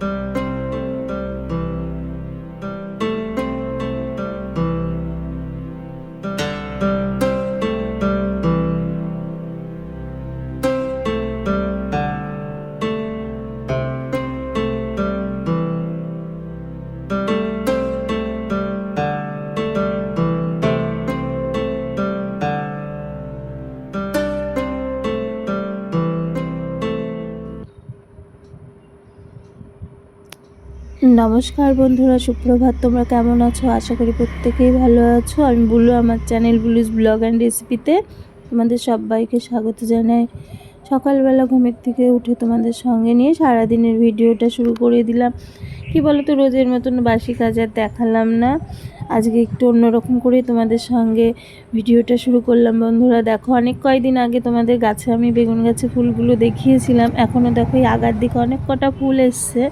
Bye. নমস্কার বন্ধুরা, সুপ্রভাত, তোমরা কেমন আছো? আশা করি প্রত্যেকেই ভালো আছো। আমি বুলু, আমার চ্যানেল বুলুস ব্লগ অ্যান্ড রেসিপিতে তোমাদের সবাইকে স্বাগত জানাই। সকালবেলা ঘুমের থেকে উঠে তোমাদের সঙ্গে নিয়ে সারাদিনের ভিডিওটা শুরু করে দিলাম। কি বলো তো রোজের মতন বাসি কাজ আর দেখালাম না। আজকে একটু অন্যরকম করে তোমাদের সঙ্গে ভিডিওটা শুরু করলাম বন্ধুরা। দেখো, অনেক কয়দিন আগে তোমাদের গাছে আমি বেগুন গাছে ফুলগুলো দেখিয়েছিলাম। এখনও দেখো এই আগার দিকে অনেক কটা ফুল এসছে।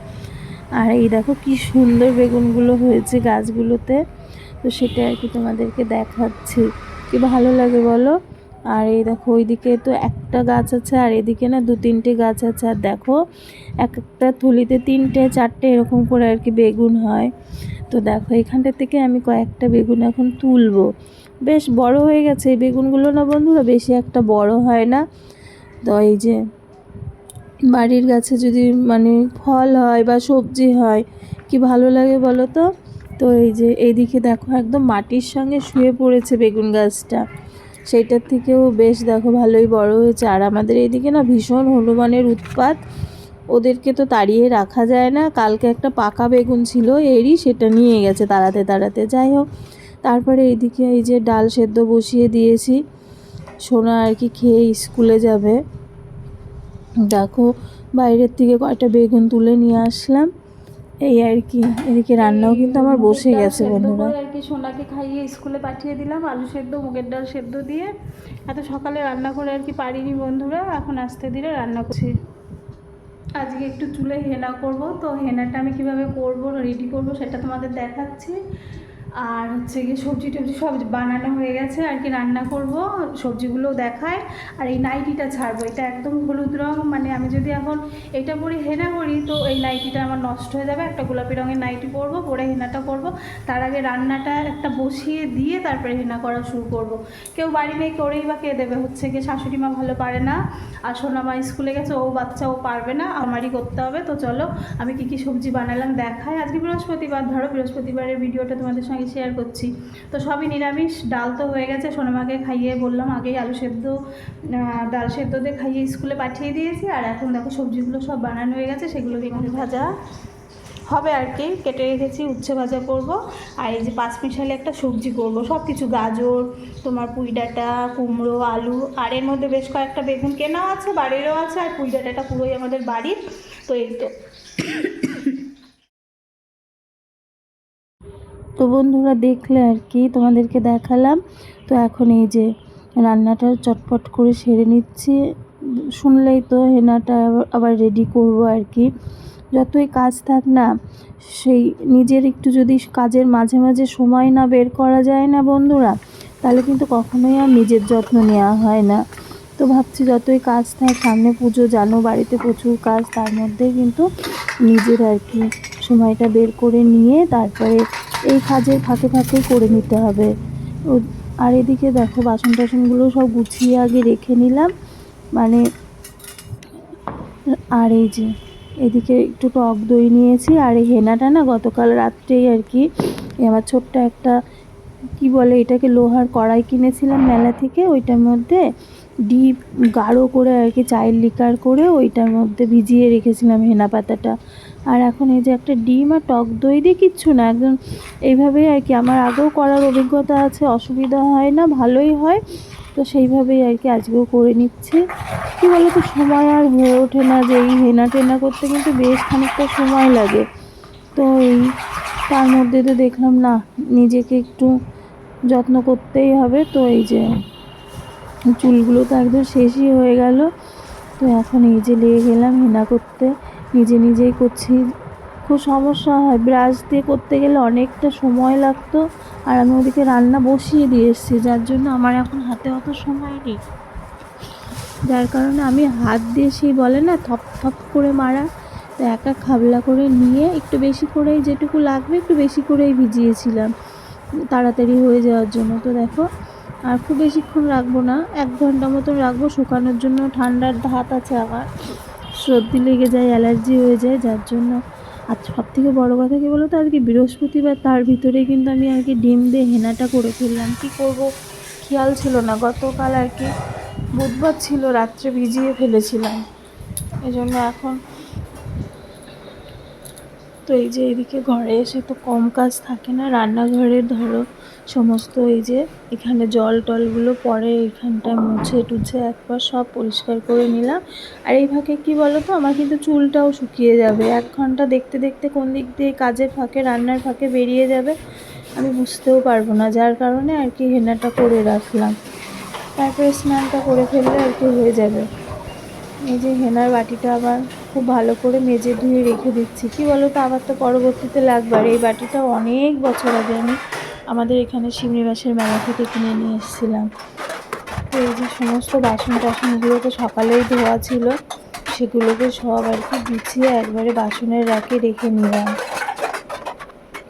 আর এই দেখো কি সুন্দর বেগুনগুলো হয়েছে গাছগুলোতে। তো সেটা আর কি তোমাদেরকে দেখাচ্ছি। কি ভালো লাগে বলো? আর এই দেখো, ওইদিকে তো একটা গাছ আছে আর এদিকে না দু তিনটে গাছ আছে। আর দেখো, এক একটা থলিতে তিনটে, চারটে এরকম করে আর কি বেগুন হয়। তো দেখো, এখানটা থেকে আমি কয়েকটা বেগুন এখন তুলবো। বেশ বড় হয়ে গেছে এই বেগুনগুলো না বন্ধুরা? বেশি একটা বড় হয় না। তো এই যে বাড়ির গাছে যদি মানে ফল হয় বা সবজি হয়, কি ভালো লাগে বলো তো? তো এই যে এইদিকে দেখো একদম মাটির সঙ্গে শুয়ে পড়েছে বেগুন গাছটা। সেইটার থেকেও বেশ দেখো ভালোই বড় হয়েছে। আর আমাদের এইদিকে না ভীষণ হনুমানের উৎপাত। ওদেরকে তো তাড়িয়ে রাখা যায় না। কালকে একটা পাকা বেগুন ছিল, এরই সেটা নিয়ে গেছে তাড়াতে তাড়াতে। যাই হোক, তারপরে এইদিকে এই যে ডাল সেদ্ধ বসিয়ে দিয়েছি। সোনা আর কি খেয়ে স্কুলে যাবে। দেখো বাইরের থেকে কয়টা বেগুন তুলে নিয়ে আসলাম। এই আর কি এদিকে রান্নাও কিন্তু আমার বসে গেছে বন্ধুরা। আর কি সোনাকে খাইয়ে স্কুলে পাঠিয়ে দিলাম আলু সেদ্ধ মুগের ডাল সেদ্ধ দিয়ে। এত সকালে রান্না করে আর কি পারিনি বন্ধুরা এখন আসতে দিলে রান্না করছি। আজকে একটু চুলে হেনা করব তো হেনাটা আমি কীভাবে করব রেডি করব সেটা তোমাদের দেখাচ্ছি। আর হচ্ছে গিয়ে সবজি টবজি সব বানানো হয়ে গেছে, আর কি রান্না করব, সবজিগুলোও দেখায়। আর এই নাইটিটা ছাড়বো, এটা একদম হলুদ রং মানে আমি যদি এখন এটা পরে হেনা করি, তো এই নাইটিটা আমার নষ্ট হয়ে যাবে। একটা গোলাপি রঙের নাইটি পরবো, পরে হেনাটা করব তার আগে রান্নাটা একটা বসিয়ে দিয়ে তারপরে হেনা করা শুরু করব। কেউ বাড়ি নেই, করেই বা কে দেবে? হচ্ছে গিয়ে শাশুড়ি মা ভালো পারে না। আর মা স্কুলে গেছে, ও বাচ্চা, ও পারবে না, আমারই করতে হবে। তো চলো, আমি কি কি সবজি বানালাম দেখায় আজকে বৃহস্পতিবার, ধরো বৃহস্পতিবারের ভিডিওটা তোমাদের সঙ্গে শেয়ার করছি। তো সবই নিরামিষ, ডাল তো হয়ে গেছে। সোনামাকে খাইয়ে বললাম, আগেই আলু সেদ্ধ ডাল সেদ্ধ দিয়ে খাইয়ে স্কুলে পাঠিয়ে দিয়েছি। আর এখন দেখো সবজিগুলো সব বানানো হয়ে গেছে, সেগুলো বেগুন ভাজা হবে আর কি। কেটে রেখেছি, উচ্ছে ভাজা করব। আর এই যে পাঁচ মিশালে একটা সবজি করব সব কিছু গাজর, তোমার পুঁই ডাঁটা, কুমড়ো, আলু, আর এর মধ্যে বেশ কয়েকটা বেগুন কেনাও আছে, বাড়িরও আছে, আর পুঁই ডাঁটাটা পুরোই আমাদের বাড়ির। তো এই তো। তো বন্ধুরা দেখলে আর কি, তোমাদেরকে দেখালাম। তো এখন এই যে রান্নাটা চটপট করে সেরে নিচ্ছি। শুনলেই তো হেনাটা আবার রেডি করব আর কি। যতই কাজ থাক না, সেই নিজের একটু যদি কাজের মাঝে মাঝে সময় না বের করা যায় না বন্ধুরা, তাহলে কিন্তু কখনোই আর নিজের যত্ন নেওয়া হয় না। তো ভাবছি যতই কাজ থাক, সামনে পুজো, জানো বাড়িতে প্রচুর কাজ, তার মধ্যে কিন্তু নিজের আর কি সময়টা বের করে নিয়ে তারপরে এই কাজের ফাঁকে ফাঁকে করে নিতে হবে। আর এদিকে দেখো বাসন টাসনগুলো সব গুছিয়ে আগে রেখে নিলাম। মানে আর এই যে, এদিকে একটু টক দই নিয়েছি, আর এই হেনাটা না গতকাল রাত্রেই আর কি আমার ছোট্ট একটা, কি বলে এটাকে লোহার কড়াই কিনেছিলাম মেলা থেকে, ওইটার মধ্যে ডিপ গাঢ় করে আর কি চায়ের লিকার করে ওইটার মধ্যে ভিজিয়ে রেখেছিলাম হেনা পাতাটা। আর এখন এই যে একটা ডিম আর টক দই দিয়ে কিচ্ছু না, একদম এইভাবেই আর কি। আমার আগেও করার অভিজ্ঞতা আছে, অসুবিধা হয় না, ভালোই হয়। তো সেইভাবেই আর কি আজকেও করে নিচ্ছি। কী বলো তো সময় আর হয়ে ওঠে না যে এই হেনা টেনা করতে কিন্তু বেশ খানিকটা সময় লাগে। তো এই তার মধ্যে তো দেখলাম না, নিজেকে একটু যত্ন করতেই হবে। তো এই যে চুলগুলো তো একদম শেষই হয়ে গেল। তো এখন এই যে লেগে গেলাম হেনা করতে। নিজে নিজেই করছি। খুব সমস্যা হয়। ব্রাশ দিয়ে করতে গেলে অনেকটা সময় লাগতো। আর আমি ওদিকে রান্না বসিয়ে দিয়ে এসেছি, যার জন্য আমার এখন হাতে অত সময় নেই। যার কারণে আমি হাত দিয়ে সেই বলে না, থপ থপ করে মারা। তো একা খাবলা করে নিয়ে একটু বেশি করেই যেটুকু লাগবে একটু বেশি করেই ভিজিয়েছিলাম তাড়াতাড়ি হয়ে যাওয়ার জন্য। তো দেখো, আর খুব বেশিক্ষণ রাখব না। এক ঘণ্টা মতন রাখব, শুকানোর জন্য ঠান্ডার ধাত আছে আমার। সর্দি লেগে যায়, অ্যালার্জি হয়ে যায়, যার জন্য আর সব থেকে বড়ো কথা কী বলো তো আর কি বৃহস্পতিবার, তার ভিতরে কিন্তু আমি আর কি ডিম দিয়ে হেনাটা করে ফেললাম। কী করব? খেয়াল ছিল না। গতকাল আর কি বুধবার ছিল, রাত্রে ভিজিয়ে ফেলেছিলাম। এই এখন তো এই যে এদিকে ঘরে এসে তো কম কাজ থাকে না। রান্নাঘরের ধরো সমস্ত এই যে এখানে জল টলগুলো পরে এখানটায় মুছে টুছে একবার সব পরিষ্কার করে নিলাম। আর এই ফাঁকে কী বলো তো আমার কিন্তু চুলটাও শুকিয়ে যাবে। এক ঘণ্টা দেখতে দেখতে কোন দিক দিয়ে কাজের ফাঁকে, রান্নার ফাঁকে বেরিয়ে যাবে, আমি বুঝতেও পারব না। যার কারণে আর কি হেনাটা করে রাখলাম। তারপরে স্নানটা করে ফেললে আর কি হয়ে যাবে। এই যে হেনার বাটিটা আবার খুব ভালো করে মেজে ধুয়ে রেখে দিচ্ছি। কি বলো তো আবার তো পরবর্তীতে লাগবে। আর এই বাটিটা অনেক বছর আগে আমি আমাদের এখানে শিমনিবাসের মেলা থেকে কিনে নিয়ে এসেছিলাম। তো এই যে সমস্ত বাসন টাসনগুলো তো সকালেই ধোয়া ছিল, সেগুলোকে সব আর কি গুছিয়ে একবারে বাসনের রাখে রেখে নিলাম।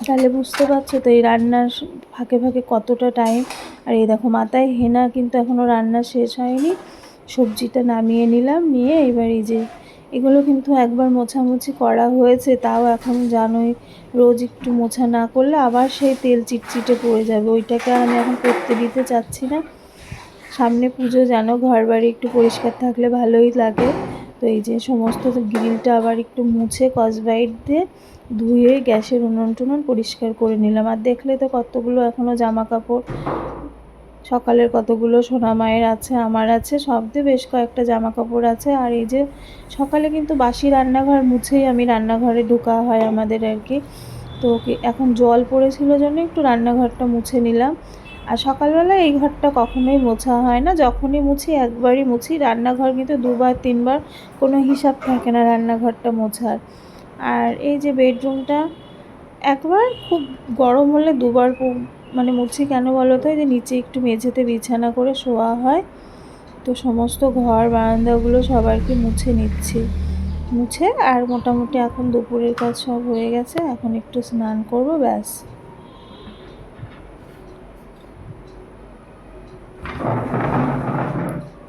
তাহলে বুঝতে পারছ তো এই রান্নার ফাঁকে ফাঁকে কতটা টাইম আর এই দেখো মাথায় হেনা কিন্তু এখনও রান্না শেষ হয়নি। সবজিটা নামিয়ে নিলাম, নিয়ে এবার এই যে এগুলো কিন্তু একবার মোছামুছি করা হয়েছে, তাও এখন জানোই রোজ একটু মোছা না করলে আবার সেই তেল চিটচিটে পড়ে যাবে। ওইটাকে আমি এখন করতে দিতে চাচ্ছি না। সামনে পুজো, জানো ঘর বাড়ি একটু পরিষ্কার থাকলে ভালোই লাগে। তো এই যে সমস্ত গ্রিলটা আবার একটু মুছে কসবাইট দিয়ে ধুয়ে গ্যাসের উনুন টুনুন পরিষ্কার করে নিলাম। আর দেখলে তো কতগুলো এখনও জামা কাপড় সকালের কতগুলো সোনা মায়ের আছে, আমার আছে, সব দিয়ে বেশ কয়েকটা জামা কাপড় আছে। আর এই যে সকালে কিন্তু বাসি রান্নাঘর মুছেই আমি রান্নাঘরে ঢোকা হয় আমাদের আর কি। তো এখন জল পড়েছিল জন্য একটু রান্নাঘরটা মুছে নিলাম। আর সকালবেলা এই ঘরটা কখনোই মোছা হয় না। যখনই মুছি, একবারই মুছি, রান্নাঘর কিন্তু দুবার, তিনবার কোনো হিসাব থাকে না রান্নাঘরটা মোছার। আর এই যে বেডরুমটা, একবার খুব গরম হলে দুবার মানে মুছি কেন বলো তো? যে নিচে একটু মেঝেতে বিছানা করে শোয়া হয়। তো সমস্ত ঘর, বারান্দাগুলো সবাইকে মুছে নিচ্ছি। মুছে আর মোটামুটি এখন দুপুরের কাজ সব হয়ে গেছে। এখন একটু স্নান করব, ব্যাস।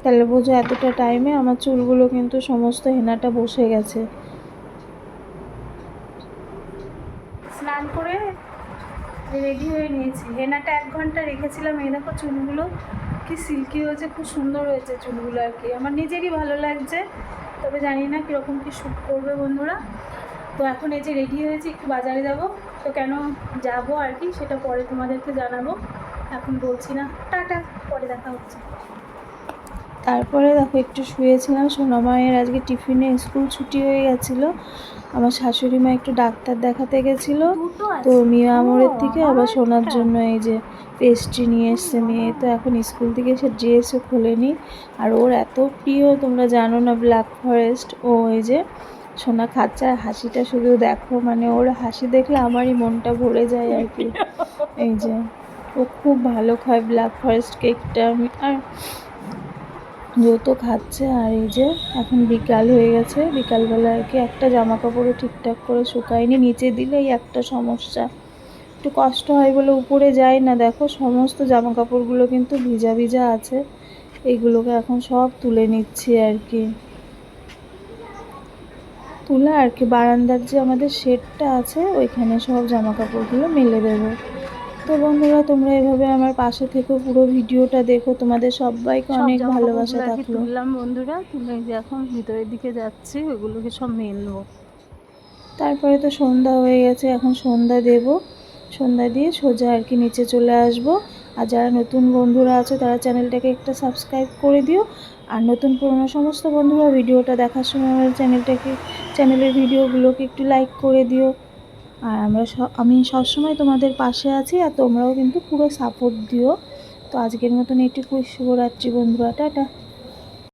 তাহলে বোঝো এতটা টাইমে আমার চুলগুলো কিন্তু সমস্ত হেনাটা বসে গেছে স্নান করে রেডি হয়ে নিয়েছি হেনাটা এক ঘণ্টা রেখেছিলাম। এই দেখো চুলগুলো কি সিল্কি হয়েছে, খুব সুন্দর হয়েছে চুলগুলো আর কি। আমার নিজেরই ভালো লাগছে, তবে জানি না কীরকম কি শ্যুট করবে বন্ধুরা। তো এখন এই যে রেডি হয়েছি, একটু বাজারে যাব। তো কেন যাব আর কি, সেটা পরে তোমাদেরকে জানাব। এখন বলছি না। টাটা, পরে দেখা হচ্ছে। তারপরে দেখো একটু শুয়েছিলাম। সোনা মায়ের আজকে টিফিনে স্কুল ছুটি হয়ে গেছিল। আমার শাশুড়ি মা একটু ডাক্তার দেখাতে গেছিল। তো মিয়া আমরের থেকে আবার শোনার জন্য এই যে পেস্ট্রি নিয়ে এসছে মেয়ে। তো এখন স্কুল থেকে সে ড্রেসও খোলেনি আর ওর এত প্রিয় তোমরা জানো না ব্ল্যাক ফরেস্ট ও এই যে সোনা খাচ্ছে আর হাসিটা শুধু দেখো মানে ওর হাসি দেখলে আমারই মনটা ভরে যায় আর কি। এই যে ও খুব ভালো খায় ব্ল্যাক ফরেস্ট কেকটা আমি আর যত খাচ্ছে আর এই যে এখন বিকাল হয়ে গেছে। বিকালবেলা আর কি একটা জামা কাপড়ও ঠিকঠাক করে শুকায়নি। নিচে দিলেই একটা সমস্যা। একটু কষ্ট হয় বলে উপরে যায় না। দেখো সমস্ত জামা কাপড়গুলো কিন্তু ভিজা ভিজা আছে। এইগুলোকে এখন সব তুলে নিচ্ছি আর কি। তুলে আর কি বারান্দার যে আমাদের শেডটা আছে, ওইখানে সব জামা কাপড়গুলো মেলে দেবো। তো বন্ধুরা তোমরা এভাবে আমার পাশে থেকে পুরো ভিডিওটা দেখো। তোমাদের সবাইকে অনেক ভালোবাসা থাকল। তুললাম বন্ধুরা তুলে এই যে এখন ভিতরের দিকে যাচ্ছি ওগুলোকে সব মেলবো। তারপরে তো সন্ধ্যা হয়ে গেছে এখন সন্ধ্যা দেব। সন্ধ্যা দিয়ে সোজা আর কি নিচে চলে আসব। আর যারা নতুন বন্ধুরা আছে তারা চ্যানেলটাকে একটা সাবস্ক্রাইব করে দিও। আর নতুন পুরনো সমস্ত বন্ধুরা ভিডিওটা দেখার সময় আমার চ্যানেলটাকে চ্যানেলের ভিডিওগুলোকে একটু লাইক করে দিও। আর আমরা আমি সবসময় তোমাদের পাশে আছি আর তোমরাও কিন্তু পুরো সাপোর্ট দিও। তো আজকের মতন এটুকুই শুভরাত্রি বন্ধুরা, টাটা।